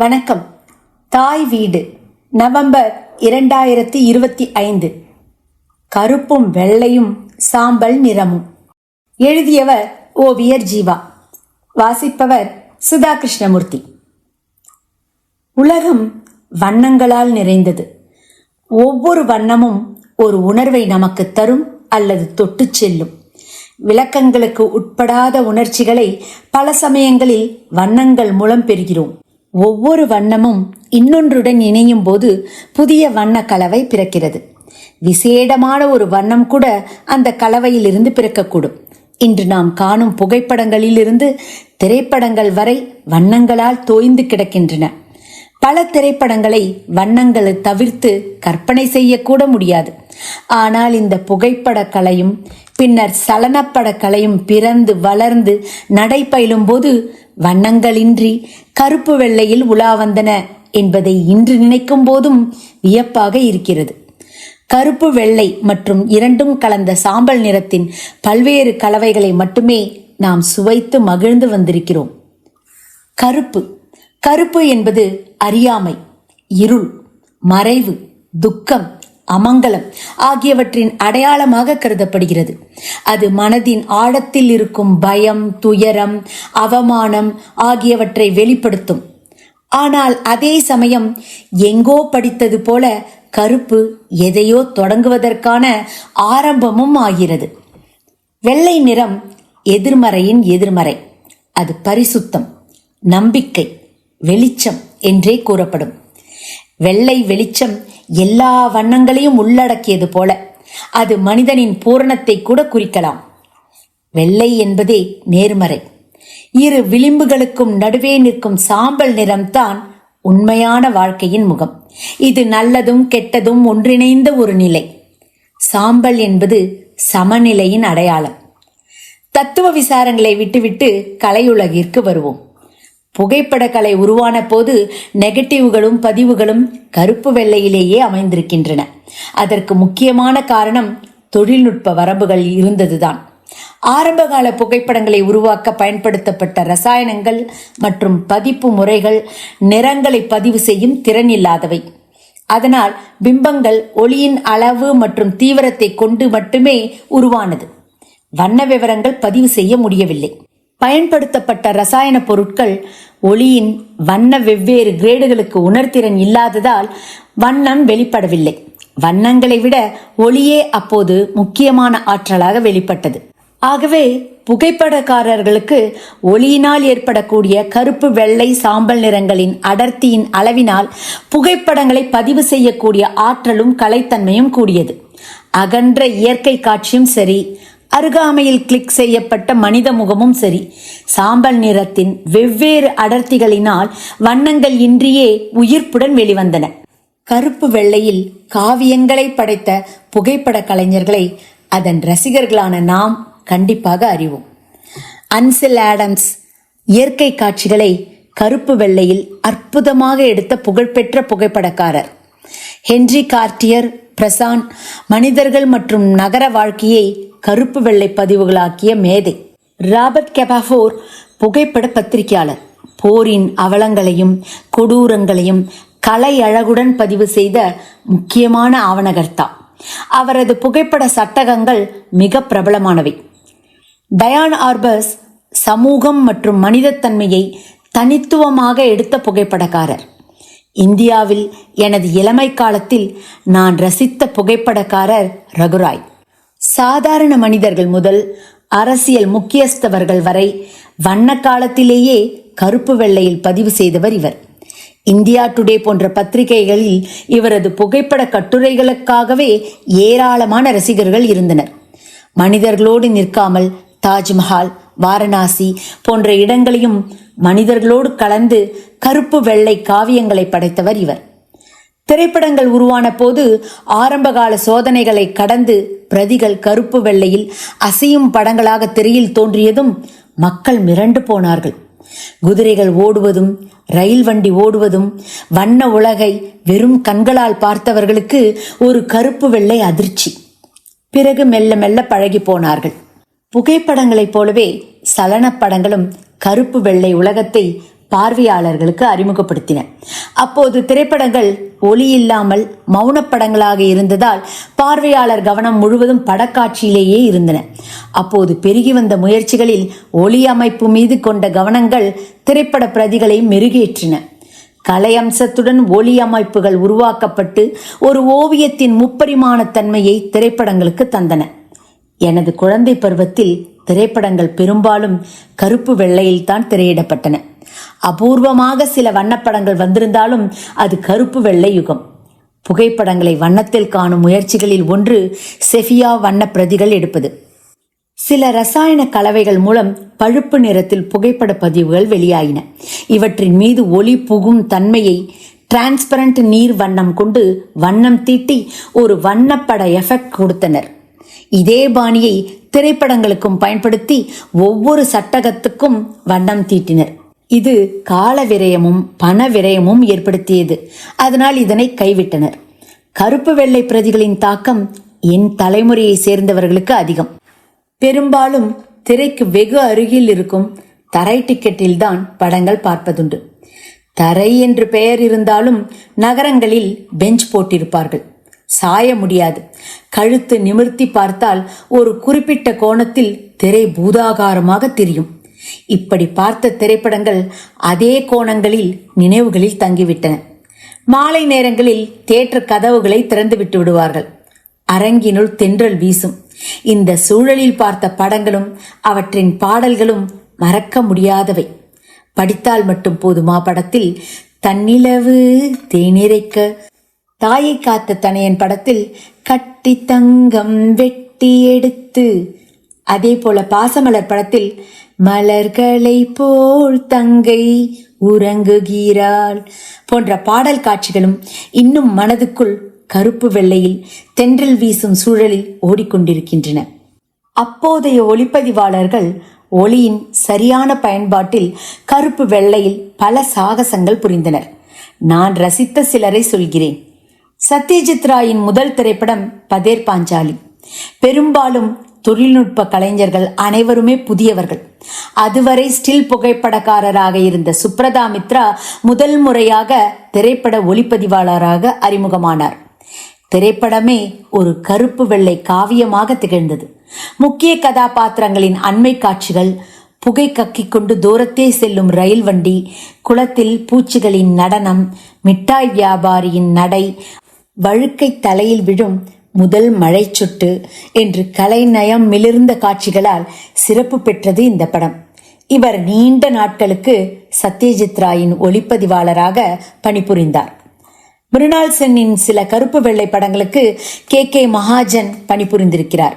வணக்கம். தாய் வீடு நவம்பர் இரண்டாயிரத்தி இருபத்தி ஐந்து. கருப்பும் வெள்ளையும் சாம்பல் நிறமும். எழுதியவர் ஓவியர் ஜீவா. வாசிப்பவர் சுதா கிருஷ்ணமூர்த்தி உலகம் வண்ணங்களால் நிறைந்தது. ஒவ்வொரு வண்ணமும் ஒரு உணர்வை நமக்கு தரும் அல்லது தொட்டு செல்லும். விளக்கங்களுக்கு உட்படாத உணர்ச்சிகளை பல சமயங்களில் வண்ணங்கள் மூலம் பெறுகிறோம். ஒவ்வொரு வண்ணமும் இன்னொன்றுடன் இணையும் போது புதிய வண்ண கலவை பிறக்கிறது. விசேடமான ஒரு வண்ணம் கூட அந்த கலவையிலிருந்து பிறக்கக்கூடும். இன்று நாம் காணும் புகைப்படங்களிலிருந்து திரைப்படங்கள் வரை வண்ணங்களால் தோய்ந்து கிடக்கின்றன. பல திரைப்படங்களை வண்ணங்களை தவிர்த்து கற்பனை செய்யக்கூட முடியாது. ஆனால் இந்த புகைப்பட கலையும் பின்னர் சலனப்பட கலையும் பிறந்து வளர்ந்து நடைபயிலும் போது வண்ணங்களின்றி கருப்பு வெள்ளையில் உலா வந்தன என்பதை இன்று நினைக்கும் போதும் வியப்பாக இருக்கிறது. கருப்பு வெள்ளை மற்றும் இரண்டும் கலந்த சாம்பல் நிறத்தின் பல்வேறு கலவைகளை மட்டுமே நாம் சுவைத்து மகிழ்ந்து வந்திருக்கிறோம். கருப்பு. கருப்பு என்பது அறியாமை இருள் மறைவு துக்கம் அமங்கலம் ஆகியவற்றின் அடையாளமாக கருதப்படுகிறது. அது மனதின் ஆழத்தில் இருக்கும் பயம் துயரம் அவமானம் ஆகியவற்றை வெளிப்படுத்தும். ஆனால் அதே சமயம் எங்கோ படித்தது போல கருப்பு எதையோ தொடங்குவதற்கான ஆரம்பமும் ஆகிறது. வெள்ளை நிறம் எதிர்மறையின் எதிர்மறை. அது பரிசுத்தம் நம்பிக்கை வெளிச்சம் என்றே கூறப்படும். வெள்ளை வெளிச்சம் எல்லா வண்ணங்களையும் உள்ளடக்கியது போல. அது மனிதனின் பூரணத்தை கூட குறிக்கலாம். வெள்ளை என்பதே நேர்மறை. இரு விளிம்புகளுக்கும் நடுவே நிற்கும் சாம்பல் நிறம்தான் உண்மையான வாழ்க்கையின் முகம். இது நல்லதும் கெட்டதும் ஒன்றிணைந்த ஒரு நிலை. சாம்பல் என்பது சமநிலையின் அடையாளம். தத்துவ விசாரங்களை விட்டுவிட்டு கலையுலகிற்கு வருவோம். புகைப்படக்கலை உருவான போது நெகட்டிவ்களும் பதிவுகளும் கருப்பு வெள்ளையிலேயே அமைந்திருக்கின்றன. அதற்கு முக்கியமான காரணம் தொழில்நுட்ப வரம்புகள் இருந்ததுதான். ஆரம்பகால புகைப்படங்களை உருவாக்க பயன்படுத்தப்பட்ட ரசாயனங்கள் மற்றும் பதிப்பு முறைகள் நிறங்களை பதிவு செய்யும் திறன் இல்லாதவை. அதனால் பிம்பங்கள் ஒளியின் அளவு மற்றும் தீவிரத்தை கொண்டு மட்டுமே உருவானது. வண்ண விவரங்கள் பதிவு செய்ய முடியவில்லை. பயன்படுத்தப்பட்ட ரசாயன பொருட்கள் ஒளியின் வண்ண வெவ்வேறு கிரேடுகளுக்கு உணர்திறன் இல்லாததால் வண்ணம் வெளிப்படவில்லை. வண்ணங்களை விட ஒளியே அப்போது முக்கியமான ஆற்றலாக வெளிப்பட்டது. ஆகவே புகைப்படக்காரர்களுக்கு ஒளியினால் ஏற்படக்கூடிய கருப்பு வெள்ளை சாம்பல் நிறங்களின் அடர்த்தியின் அளவினால் புகைப்படங்களை பதிவு செய்யக்கூடிய ஆற்றலும் கலைத்தன்மையும் கூடியது. அகன்ற இயற்கை காட்சியும் சரி அருகாமையில் கிளிக் செய்யப்பட்ட மனித முகமும் சரி. சாம்பல் நிறத்தின் வெவ்வேறு அடர்த்திகளினால் வண்ணங்கள் இன்றியே உயிர்ப்புடன் வெளிவந்தன. கருப்பு வெள்ளையில் காவியங்களை படைத்த புகைப்பட கலைஞர்களை அதன் ரசிகர்களான நாம் கண்டிப்பாக அறிவோம். அன்சில் ஆடம்ஸ் இயற்கை காட்சிகளை கருப்பு வெள்ளையில் அற்புதமாக எடுத்த புகழ்பெற்ற புகைப்படக்காரர். ஹென்றி கார்டியர் பிரசான் மனிதர்கள் மற்றும் நகர வாழ்க்கையை கருப்பு வெள்ளை பதிவுகளாக்கிய மேதை. ராபர்ட் கெபாஃபோர் புகைப்பட பத்திரிகையாளர். போரின் அவலங்களையும் கொடூரங்களையும் கலை அழகுடன் பதிவு செய்த முக்கியமான ஆவணகர்த்தா. அவரது புகைப்பட சட்டகங்கள் மிக பிரபலமானவை. டயான் ஆர்பஸ் சமூகம் மற்றும் மனிதத்தன்மையை தனித்துவமாக எடுத்த புகைப்படக்காரர். இந்தியாவில் எனது இளமை காலத்தில் நான் ரசித்த புகைப்படக்காரர் ரகுராய். சாதாரண மனிதர்கள் முதல் அரசியல் முக்கியஸ்தவர்கள் வரை வண்ண காலத்திலேயே கருப்பு வெள்ளையில் பதிவு செய்தவர் இவர். இந்தியா டுடே போன்ற பத்திரிகைகளில் இவரது புகைப்பட கட்டுரைகளுக்காகவே ஏராளமான ரசிகர்கள் இருந்தனர். மனிதர்களோடு நிற்காமல் தாஜ்மஹால் வாரணாசி போன்ற இடங்களையும் மனிதர்களோடு கலந்து கருப்பு வெள்ளை காவியங்களை படைத்தவர் இவர். திரைப்படங்கள் உருவான போது ஆரம்பகால சோதனைகளை கடந்து பிரதிகள் கருப்பு வெள்ளையில் அசையும் படங்களாக திரையில் தோன்றியதும் மக்கள் மிரண்டு போனார்கள். குதிரைகள் ஓடுவதும் ரயில் வண்டி ஓடுவதும் வண்ண உலகை வெறும் கண்களால் பார்த்தவர்களுக்கு ஒரு கருப்பு வெள்ளை அதிர்ச்சி. பிறகு மெல்ல மெல்ல பழகி போனார்கள். புகைப்படங்களைப் போலவே சலனப்படங்களும் கருப்பு வெள்ளை உலகத்தை பார்வையாளர்களுக்கு அறிமுகப்படுத்தின. அப்போது திரைப்படங்கள் ஒளி இல்லாமல் மௌனப்படங்களாக இருந்ததால் பார்வையாளர் கவனம் முழுவதும் படக்காட்சியிலேயே இருந்தன. அப்போது பெருகி வந்த முயற்சிகளில் ஒளி அமைப்பு மீது கொண்ட கவனங்கள் திரைப்பட பிரதிகளை மெருகேற்றின. கலை அம்சத்துடன் ஒளி அமைப்புகள் உருவாக்கப்பட்டு ஒரு ஓவியத்தின் முப்பரிமாண தன்மையை திரைப்படங்களுக்கு தந்தன. எனது குழந்தை பருவத்தில் திரைப்படங்கள் பெரும்பாலும் கருப்பு வெள்ளையில்தான் திரையிடப்பட்டன. அபூர்வமாக சில வண்ணப்படங்கள் வந்திருந்தாலும் அது கருப்பு வெள்ளை யுகம். புகைப்படங்களை வண்ணத்தில் காணும் முயற்சிகளில் ஒன்று செஃபியா வண்ண பிரதிகள் எடுப்பது. சில ரசாயன கலவைகள் மூலம் பழுப்பு நிறத்தில் புகைப்பட பதிவுகள் வெளியாயின. இவற்றின் மீது ஒளி புகும் தன்மையை டிரான்ஸ்பரண்ட் நீர் வண்ணம் கொண்டு வண்ணம் தீட்டி ஒரு வண்ணப்பட எஃபெக்ட் கொடுத்தனர். இதே பாணியை திரைப்படங்களுக்கும் பயன்படுத்தி ஒவ்வொரு சட்டகத்துக்கும் வண்ணம் தீட்டினர். இது கால விரயமும் பண விரயமும் ஏற்படுத்தியது. அதனால் இதனை கைவிட்டனர். கருப்பு வெள்ளை பிரதிகளின் தாக்கம் என் தலைமுறையை சேர்ந்தவர்களுக்கு அதிகம். பெரும்பாலும் திரைக்கு வெகு அருகில் இருக்கும் தரை டிக்கெட்டில்தான் படங்கள் பார்ப்பதுண்டு. தரை என்று பெயர் இருந்தாலும் நகரங்களில் பெஞ்ச் போட்டிருப்பார்கள். சாய முடியாது. கழுத்து நிமிர்த்தி பார்த்தால் ஒரு குறிப்பிட்ட கோணத்தில் திரை பூதாகாரமாக தெரியும். இப்படி பார்த்த திரைப்படங்கள் அதே கோணங்களில் நினைவுகளில் தங்கிவிட்டன. மாலை நேரங்களில் தேட்டர் கதவுகளை திறந்து விட்டு விடுவார்கள். அரங்கினுள் தென்றல் வீசும். இந்த சூழலில் பார்த்த படங்களும் அவற்றின் பாடல்களும் மறக்க முடியாதவை. படித்தால் மட்டும் போதுமா படத்தில் தன்னிலவு தேனிரைக்க தாயை காத்த தனையன் படத்தில் கட்டி தங்கம் வெட்டி எடுத்து அதே போல பாசமலர் படத்தில் மலர்களை போல் தங்கை உறங்குகிறாள் போன்ற பாடல் காட்சிகளும் இன்னும் மனதுக்குள் கருப்பு வெள்ளையில் தென்றல் வீசும் சூழலில் ஓடிக்கொண்டிருக்கின்றன. அப்போதைய ஒளிப்பதிவாளர்கள் ஒளியின் சரியான பயன்பாட்டில் கருப்பு வெள்ளையில் பல சாகசங்கள் புரிந்தனர். நான் ரசித்த சிலரை சொல்கிறேன். சத்யஜித் ராயின் முதல் திரைப்படம் பதேர் பாஞ்சாலி. பெரும்பாலும் தொழில்நுட்ப கலைஞர்கள் அனைவருமே புதியவர்கள். அதுவரை ஸ்டில் புகைப்படக்காரராக இருந்த சுப்ரதா மித்ரா முதல் முறையாக திரைப்பட ஒளிப்பதிவாளராக அறிமுகமானார். திரைப்படமே ஒரு கருப்பு வெள்ளை காவியமாக திகழ்ந்தது. முக்கிய கதாபாத்திரங்களின் அண்மை காட்சிகள் புகை கக்கிக் கொண்டு தூரத்தே செல்லும் ரயில் வண்டி குளத்தில் பூச்சிகளின் நடனம் மிட்டாய் வியாபாரியின் நடை வழுக்கை தலையில் விழும் முதல் மழை சுட்டு என்று கலைநயம் மிளிர்ந்த காட்சிகளால் சிறப்பு பெற்றது இந்த படம். இவர் நீண்ட நாட்களுக்கு சத்யஜித் ராயின் ஒளிப்பதிவாளராக பணிபுரிந்தார். மிருணால் சென்னின் சில கருப்பு வெள்ளை படங்களுக்கு கே. கே. மகாஜன் பணிபுரிந்திருக்கிறார்.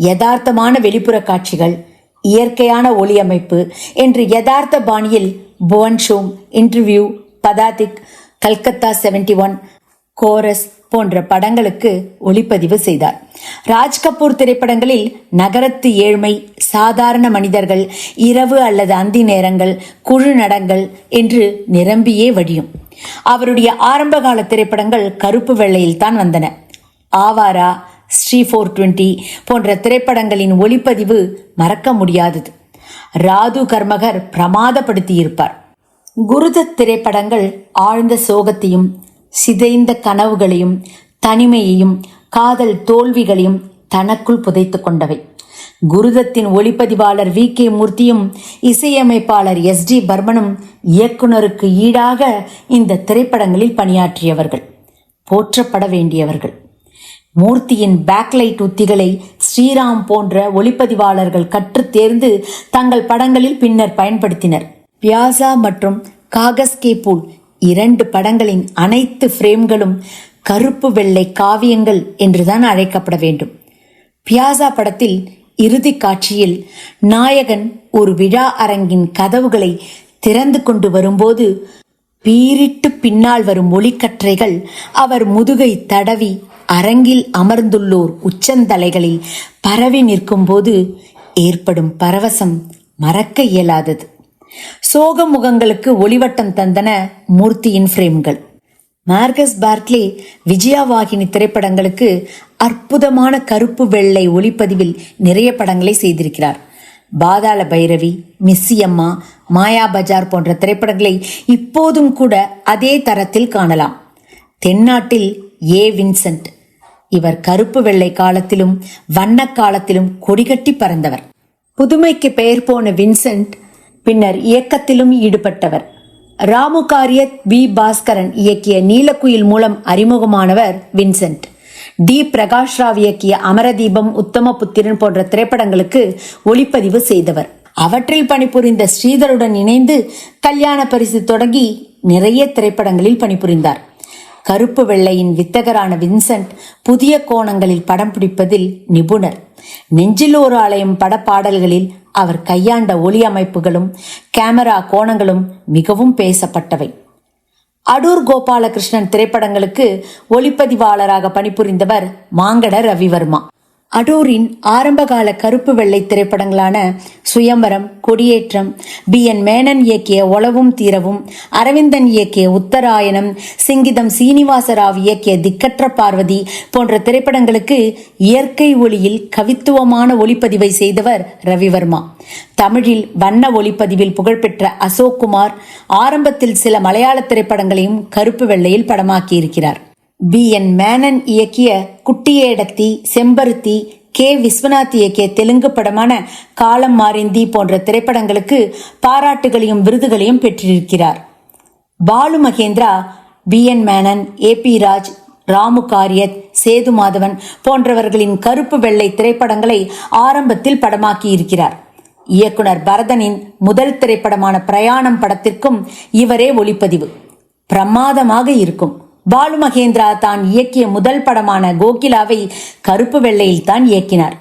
யதார்த்தமான வெளிப்புற காட்சிகள் இயற்கையான ஒளியமைப்பு என்று யதார்த்த பாணியில் Bhuvan Shome interview Padatik Calcutta seventy one Chorus போன்ற படங்களுக்கு ஒளிப்பதிவு செய்தார். ராஜ் கபூர் திரைப்படங்களில் நகரத்து ஏழ்மை சாதாரண மனிதர்கள் இரவு அல்லது அந்தி நேரங்கள் குழு நடங்கள் என்று நிரம்பியே வடியும் அவருடைய ஆரம்பகால திரைப்படங்கள் கருப்பு வெள்ளையில் தான் வந்தன. ஆவாரா ஸ்ரீ ஃபோர் டுவெண்ட்டி போன்ற திரைப்படங்களின் ஒளிப்பதிவு மறக்க முடியாதது. ராது கர்மகர் பிரமாதப்படுத்தியிருப்பார். குருதத் திரைப்படங்கள் ஆழ்ந்த சோகத்தையும் சிதைந்த கனவுகளையும் தனிமையையும் காதல் தோல்விகளையும் தனக்குள் புதைத்து கொண்டவை. குருதத்தின் ஒளிப்பதிவாளர் வி. கே. மூர்த்தியும் இசையமைப்பாளர் எஸ். டி பர்மனும் இயக்குனருக்கு ஈடாக இந்த திரைப்படங்களில் பணியாற்றியவர்கள் போற்றப்பட வேண்டியவர்கள். மூர்த்தியின் பேக்லைட் உத்திகளை ஸ்ரீராம் போன்ற ஒளிப்பதிவாளர்கள் கற்றுத் தேர்ந்து தங்கள் படங்களில் பின்னர் பயன்படுத்தினர். பியாசா மற்றும் காகஸ் கே பூல் இரண்டு படங்களின் அனைத்து ஃப்ரேம்களும் கருப்பு வெள்ளை காவியங்கள் என்றுதான் அழைக்கப்பட வேண்டும். பியாசா படத்தில் இறுதி காட்சியில் நாயகன் ஒரு விழா அரங்கின் கதவுகளை திறந்து கொண்டு வரும்போது பீரிட்டு பின்னால் வரும் ஒளிக்கற்றைகள் அவர் முதுகை தடவி அரங்கில் அமர்ந்துள்ளோர் உச்சந்தலைகளில் பரவி நிற்கும்போது ஏற்படும் பரவசம் மறக்க இயலாதது. சோக முகங்களுக்கு ஒளிவட்டம் தந்தன மூர்த்தியின் ஃப்ரேம்கள். மார்கஸ் பார்ட்லி விஜயாவாகினி திரைப்படங்களுக்கு அற்புதமான கருப்பு வெள்ளை ஒளிப்பதிவில் நிறைய படங்களை செய்திருக்கிறார். பாதாள பைரவி மிஸ்ஸியம்மா மாயா பஜார் போன்ற திரைப்படங்களை இப்போதும் கூட அதே தரத்தில் காணலாம். தென்னாட்டில் ஏ. வின்சென்ட். இவர் கருப்பு வெள்ளை காலத்திலும் வண்ண காலத்திலும் கொடிகட்டி பறந்தவர். புதுமைக்கு பெயர் போன வின்சென்ட் பின்னர் இயக்கத்திலும் ஈடுபட்டவர். ராமு காரியத் வி. பாஸ்கரன் இயக்கிய நீலக்குயில் மூலம் அறிமுகமானவர் வின்சென்ட். டி. பிரகாஷ் ராவ் இயக்கிய அமரதீபம் உத்தமபுத்திரன் போன்ற திரைப்படங்களுக்கு ஒளிப்பதிவு செய்தவர். அவற்றில் பணிபுரிந்த ஸ்ரீதருடன் இணைந்து கல்யாண பரிசு தொடங்கி நிறைய திரைப்படங்களில் பணிபுரிந்தார். கருப்பு வெள்ளையின் வித்தகரான வின்சென்ட் புதிய கோணங்களில் படம் பிடிப்பதில் நிபுணர். நெஞ்சில் ஒரு ஆலயம் படப்பாடல்களில் அவர் கையாண்ட ஒளி அமைப்புகளும் கேமரா கோணங்களும் மிகவும் பேசப்பட்டவை. அடூர் கோபாலகிருஷ்ணன் திரைப்படங்களுக்கு ஒளிப்பதிவாளராக பணிபுரிந்தவர் மாங்கட ரவிவர்மா. அடூரின் ஆரம்பகால கருப்பு வெள்ளை திரைப்படங்களான சுயம்பரம் கொடியேற்றம் பி. என். மேனன் இயக்கிய ஒளவும் தீரவும் அரவிந்தன் இயக்கிய உத்தராயணம் சிங்கிதம் சீனிவாசராவ் இயக்கிய திக்கற்ற பார்வதி போன்ற திரைப்படங்களுக்கு இயற்கை ஒளியில் கவித்துவமான ஒளிப்பதிவை செய்தவர் ரவிவர்மா. தமிழில் வண்ண ஒளிப்பதிவில் புகழ்பெற்ற அசோக் குமார் ஆரம்பத்தில் சில மலையாள திரைப்படங்களையும் கருப்பு வெள்ளையில் படமாக்கியிருக்கிறார். பி என் மேனன் இயக்கிய குட்டியேடத்தி செம்பருத்தி கே விஸ்வநாத் இயக்கிய தெலுங்கு படமான காலம் மாறிந்தி போன்ற திரைப்படங்களுக்கு பாராட்டுகளையும் விருதுகளையும் பெற்றிருக்கிறார். Balu Mahendra P N Menon A B Raj Ramu Kariat Sethu Madhavan போன்றவர்களின் கருப்பு வெள்ளை திரைப்படங்களை ஆரம்பத்தில் படமாக்கியிருக்கிறார் இயக்குனர் பரதனின் முதல் திரைப்படமான பிரயாணம் படத்திற்கும் இவரே ஒளிப்பதிவு. பிரமாதமாக இருக்கும். பாலு மகேந்திரா தான் இயக்கிய முதல் படமான கோகிலாவை கருப்பு வெள்ளையில் தான் இயக்கினார்.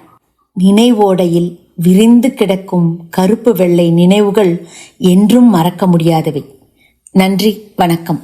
நினைவோடையில் விரிந்து கிடக்கும் கருப்பு வெள்ளை நினைவுகள் என்றும் மறக்க முடியாதவை. நன்றி வணக்கம்.